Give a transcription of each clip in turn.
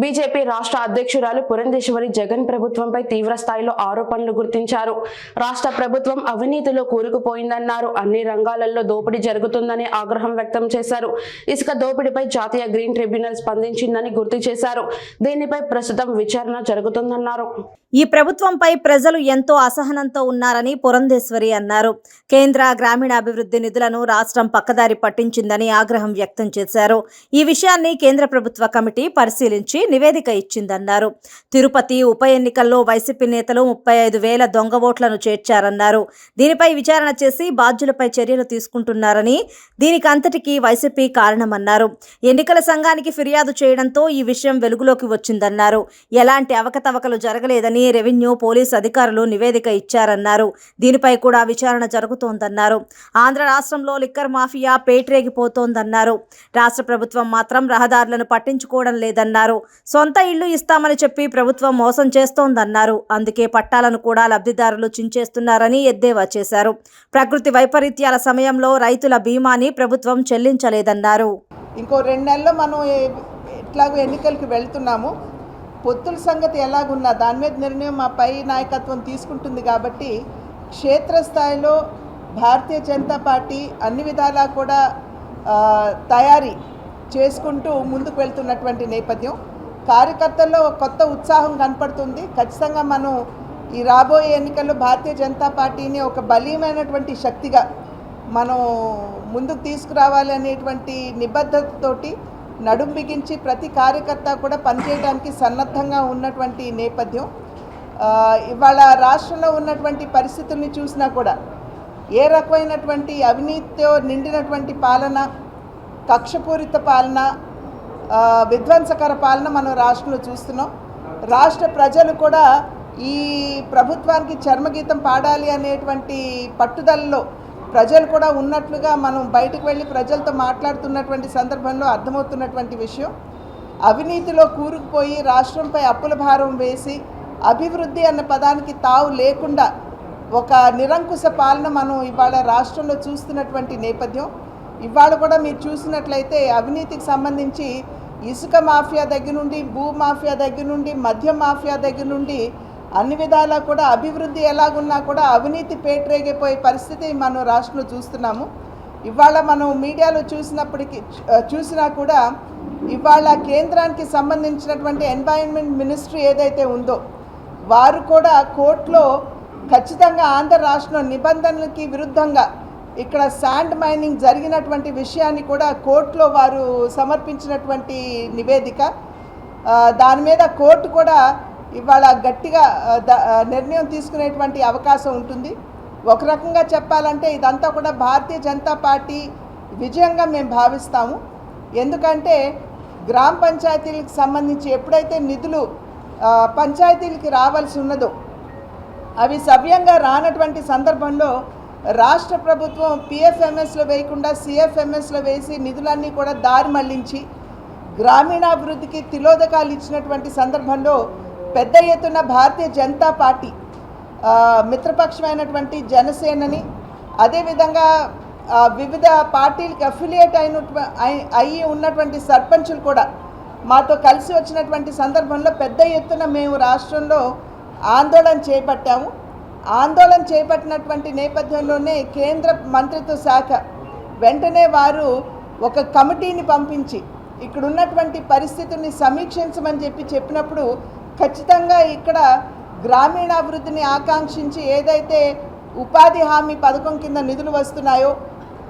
BJP రాష్ట్ర అధ్యక్షురాలు పురంధేశ్వరి జగన్ ప్రభుత్వంపై తీవ్ర స్థాయిలో ఆరోపణలు గుర్తించారు. రాష్ట్ర ప్రభుత్వం అవినీతిలో కూరుకుపోయిందన్నారు. అన్ని రంగాలలో దోపిడీ జరుగుతుందని ఆగ్రహం వ్యక్తం చేశారు. ఇసుక దోపిడీపై జాతీయ గ్రీన్ ట్రిబ్యునల్ స్పందించిందని గుర్తు చేశారు. దీనిపై ప్రస్తుతం విచారణ జరుగుతుందన్నారు. ఈ ప్రభుత్వంపై ప్రజలు ఎంతో అసహనంతో ఉన్నారని పురంధేశ్వరి అన్నారు. కేంద్ర గ్రామీణాభివృద్ధి నిధులను రాష్ట్రం పక్కదారి పట్టించిందని ఆగ్రహం వ్యక్తం చేశారు. ఈ విషయాన్ని కేంద్ర ప్రభుత్వ కమిటీ పరిశీలించి నివేదిక ఇచ్చిందన్నారు. తిరుపతి ఉప ఎన్నికల్లో వైసీపీ నేతలు ముప్పై ఐదు వేల దొంగ ఓట్లను చేర్చారన్నారు. దీనిపై విచారణ చేసి బాధ్యులపై చర్యలు తీసుకుంటున్నారని దీనికి అంతటికీ వైసీపీ కారణమన్నారు. ఎన్నికల సంఘానికి ఫిర్యాదు చేయడంతో ఈ విషయం వెలుగులోకి వచ్చిందన్నారు. ఎలాంటి అవకతవకలు జరగలేదని రెవెన్యూ పోలీస్ అధికారులు నివేదిక ఇచ్చారన్నారు. దీనిపై కూడా విచారణ జరుగుతోందన్నారు. ఆంధ్ర రాష్ట్రంలో లిక్కర్ మాఫియా పేట్రేగిపోతోందన్నారు. రాష్ట్ర ప్రభుత్వం మాత్రం రహదారులను పట్టించుకోవడం లేదన్నారు. సొంత ఇళ్ళు ఇస్తామని చెప్పి ప్రభుత్వం మోసం చేస్తోందన్నారు. అందుకే పట్టాలను కూడా లబ్ధిదారులు చించేస్తున్నారని ఎద్దేవా చేశారు. ప్రకృతి వైపరీత్యాల సమయంలో రైతుల బీమాని ప్రభుత్వం చెల్లించలేదన్నారు. ఇంకో రెండు నెలల్లో మనం ఎట్లాగో ఎన్నికలకు వెళ్తున్నాము. పొత్తుల సంగతి ఎలాగున్నా దాని మీద నిర్ణయం మా పై నాయకత్వం తీసుకుంటుంది కాబట్టి క్షేత్రస్థాయిలో భారతీయ జనతా పార్టీ అన్ని విధాలా కూడా తయారీ చేసుకుంటూ ముందుకు వెళ్తున్నటువంటి నేపథ్యం. కార్యకర్తల్లో కొత్త ఉత్సాహం కనపడుతుంది. ఖచ్చితంగా మనం ఈ రాబోయే ఎన్నికల్లో భారతీయ జనతా పార్టీని ఒక బలీయమైనటువంటి శక్తిగా మనం ముందుకు తీసుకురావాలి అనేటువంటి నిబద్ధతతోటి నడుం బిగించి ప్రతి కార్యకర్త కూడా పనిచేయడానికి సన్నద్ధంగా ఉన్నటువంటి నేపథ్యం. ఇవాళ రాష్ట్రంలో ఉన్నటువంటి పరిస్థితుల్ని చూసినా కూడా ఏ రకమైనటువంటి అవినీతితో నిండినటువంటి పాలన కక్షపూరిత పాలన విధ్వంసకర పాలన మనం రాష్ట్రంలో చూస్తున్నాం. రాష్ట్ర ప్రజలు కూడా ఈ ప్రభుత్వానికి చర్మగీతం పాడాలి అనేటువంటి పట్టుదలలో ప్రజలు కూడా ఉన్నట్లుగా మనం బయటకు వెళ్ళి ప్రజలతో మాట్లాడుతున్నటువంటి సందర్భంలో అర్థమవుతున్నటువంటి విషయం. అవినీతిలో కూరుకుపోయి రాష్ట్రంపై అప్పుల భారం వేసి అభివృద్ధి అన్న పదానికి తావు లేకుండా ఒక నిరంకుశ పాలన మనం ఇవాళ రాష్ట్రంలో చూస్తున్నటువంటి నేపథ్యం. ఇవాళ కూడా మీరు చూసినట్లయితే అవినీతికి సంబంధించి ఇసుక మాఫియా దగ్గర నుండి భూ మాఫియా దగ్గర నుండి మద్యం మాఫియా దగ్గర నుండి అన్ని విధాలా కూడా అభివృద్ధి ఎలాగున్నా కూడా అవినీతి పేటరేగిపోయే పరిస్థితి మనం రాష్ట్రంలో చూస్తున్నాము. ఇవాళ మనం మీడియాలో చూసినప్పటికీ చూసినా కూడా ఇవాళ కేంద్రానికి సంబంధించినటువంటి ఎన్వైరన్మెంట్ మినిస్ట్రీ ఏదైతే ఉందో వారు కూడా కోర్టులో ఖచ్చితంగా ఆంధ్ర రాష్ట్రం నిబంధనలకి విరుద్ధంగా ఇక్కడ శాండ్ మైనింగ్ జరిగినటువంటి విషయాన్ని కూడా కోర్టులో వారు సమర్పించినటువంటి నివేదిక. దాని మీద కోర్టు కూడా ఇవాళ గట్టిగా నిర్ణయం తీసుకునేటువంటి అవకాశం ఉంటుంది. ఒక రకంగా చెప్పాలంటే ఇదంతా కూడా భారతీయ జనతా పార్టీ విజయంగా మేము భావిస్తాము. ఎందుకంటే గ్రామ పంచాయతీలకు సంబంధించి ఎప్పుడైతే నిధులు పంచాయతీలకి రావాల్సి ఉన్నదో అవి సవ్యంగా రానటువంటి సందర్భంలో రాష్ట్ర ప్రభుత్వం పిఎఫ్ఎంఎస్లో వేయకుండా సిఎఫ్ఎంఎస్లో వేసి నిధులన్నీ కూడా దారి మళ్ళించి గ్రామీణాభివృద్ధికి తిలోదకాలు ఇచ్చినటువంటి సందర్భంలో పెద్ద ఎత్తున భారతీయ జనతా పార్టీ మిత్రపక్షమైనటువంటి జనసేనని అదేవిధంగా వివిధ పార్టీలకు అఫిలియేట్ అయిన అయి ఉన్నటువంటి సర్పంచులు కూడా మాతో కలిసి వచ్చినటువంటి సందర్భంలో పెద్ద ఎత్తున మేము రాష్ట్రంలో ఆందోళన చేపట్టాము. ఆందోళన చేపట్టినటువంటి నేపథ్యంలోనే కేంద్ర మంత్రిత్వ శాఖ వెంటనే వారు ఒక కమిటీని పంపించి ఇక్కడ ఉన్నటువంటి పరిస్థితుల్ని సమీక్షించమని చెప్పి చెప్పినప్పుడు ఖచ్చితంగా ఇక్కడ గ్రామీణాభివృద్ధిని ఆకాంక్షించి ఏదైతే ఉపాధి హామీ పథకం కింద నిధులు వస్తున్నాయో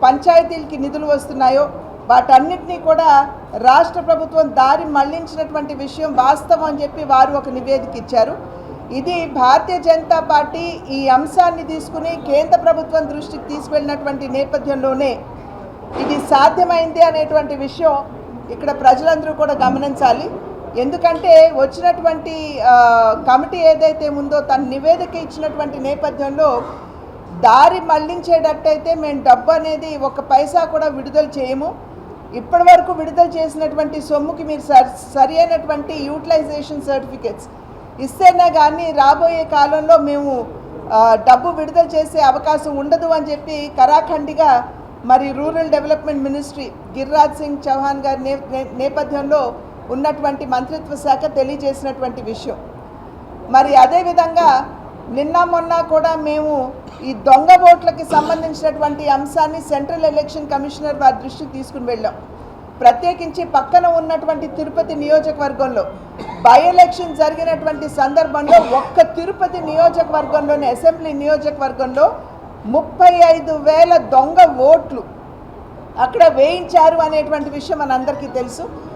పంచాయతీలకి నిధులు వస్తున్నాయో వాటన్నిటినీ కూడా రాష్ట్ర ప్రభుత్వం దారి మళ్ళించినటువంటి విషయం వాస్తవం అని చెప్పి వారు ఒక నివేదిక ఇచ్చారు. ఇది భారతీయ జనతా పార్టీ ఈ అంశాన్ని తీసుకుని కేంద్ర ప్రభుత్వం దృష్టికి తీసుకెళ్ళినటువంటి నేపథ్యంలోనే ఇది సాధ్యమైంది అనేటువంటి విషయం ఇక్కడ ప్రజలందరూ కూడా గమనించాలి. ఎందుకంటే వచ్చినటువంటి కమిటీ ఏదైతే ఉందో తన నివేదిక ఇచ్చినటువంటి నేపథ్యంలో దారి మళ్ళించేటట్టయితే మేము డబ్బు అనేది ఒక పైసా కూడా విడుదల చేయము. ఇప్పటి వరకు విడుదల చేసినటువంటి సొమ్ముకి మీరు సరి సరి అయినటువంటి యూటిలైజేషన్ సర్టిఫికెట్స్ ఇస్తేనే కానీ రాబోయే కాలంలో మేము డబ్బు విడుదల చేసే అవకాశం ఉండదు అని చెప్పి కరాఖండిగా మరి rural development ministry Giriraj Singh Chauhan గారి నే నే- నేపథ్యంలో ఉన్నటువంటి మంత్రిత్వ శాఖ తెలియజేసినటువంటి విషయం. మరి అదేవిధంగా నిన్న మొన్న కూడా మేము ఈ దొంగ ఓట్లకి సంబంధించినటువంటి అంశాన్ని సెంట్రల్ ఎలక్షన్ కమిషనర్ వారి దృష్టికి తీసుకుని వెళ్ళాం. ప్రత్యేకించి పక్కన ఉన్నటువంటి తిరుపతి నియోజకవర్గంలో బై ఎలక్షన్ జరిగినటువంటి సందర్భంలో ఒక్క తిరుపతి నియోజకవర్గంలోని అసెంబ్లీ నియోజకవర్గంలో ముప్పై ఐదు వేల దొంగ ఓట్లు అక్కడ వేయించారు అనేటువంటి విషయం మనందరికీ తెలుసు.